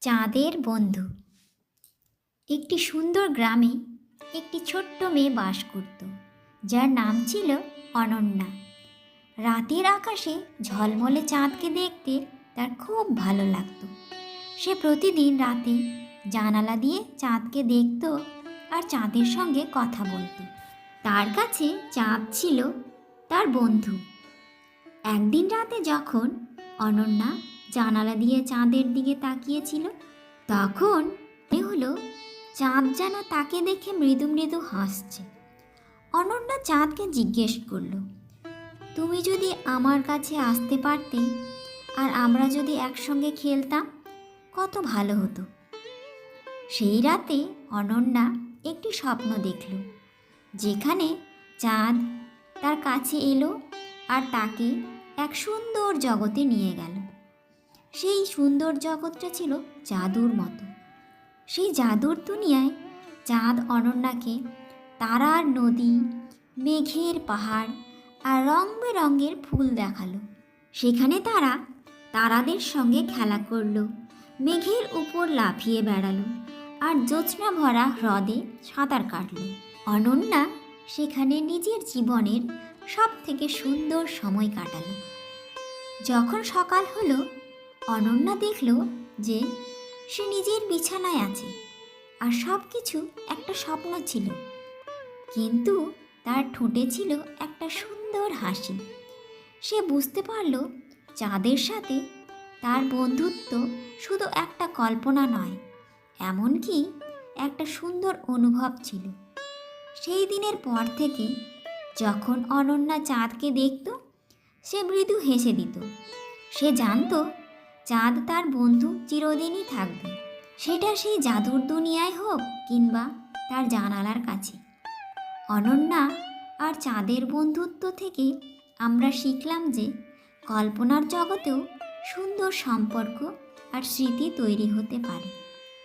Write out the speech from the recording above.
চাঁদের বন্ধু। একটি সুন্দর গ্রামে একটি ছোট্ট মেয়ে বাস করত, যার নাম ছিল অনন্যা। রাতের আকাশে ঝলমলে চাঁদকে দেখতে তার খুব ভালো লাগতো। সে প্রতিদিন রাতে জানালা দিয়ে চাঁদকে দেখত আর চাঁদের সঙ্গে কথা বলতো। তার কাছে চাঁদ ছিল তার বন্ধু। একদিন রাতে যখন অনন্যা জানালা দিয়ে চাঁদের দিকে তাকিয়েছিল। তখন মনে হলো, চাঁদ যেন তাকে দেখে মৃদু মৃদু হাসছে। অনন্যা চাঁদকে জিজ্ঞেস করল, তুমি যদি আমার কাছে আসতে পারতে আর আমরা যদি একসঙ্গে খেলতাম, কত ভালো হতো? সেই রাতে অনন্যা একটি স্বপ্ন দেখল, যেখানে চাঁদ তার কাছে এলো আর তাকে এক সুন্দর জগতে নিয়ে গেল। সেই সুন্দর জগৎটা ছিল জাদুর মতো। সেই জাদুর দুনিয়ায় চাঁদ, অনন্যাকে তারার নদী, মেঘের পাহাড় আর রং বেরঙের ফুল দেখাল। সেখানে তারা তারাদের সঙ্গে খেলা করল, মেঘের উপর লাফিয়ে বেড়ালো আর জ্যোৎস্না ভরা হ্রদে সাঁতার কাটল। অনন্যা সেখানে নিজের জীবনের সব থেকে সুন্দর সময় কাটালো। যখন সকাল হলো অনন্যা দেখল যে সে নিজের বিছানায় আছে আর সব কিছু একটা স্বপ্ন ছিল। কিন্তু তার ঠোঁটে ছিল একটা সুন্দর হাসি। সে বুঝতে পারল চাঁদের সাথে তার বন্ধুত্ব শুধু একটা কল্পনা নয়, এমনকি একটা সুন্দর অনুভব ছিল। সেই দিনের পর থেকে যখন অনন্যা চাঁদকে দেখত, সে মৃদু হেসে দিত। সে জানতো চাঁদ তার বন্ধু চিরদিনই থাকবে। সেটা সেই জাদুর দুনিয়ায় হোক কিংবা তার জানালার কাছে। অনন্যা আর চাঁদের বন্ধুত্ব থেকে আমরা শিখলাম যে কল্পনার জগতেও সুন্দর সম্পর্ক আর স্মৃতি তৈরি হতে পারে।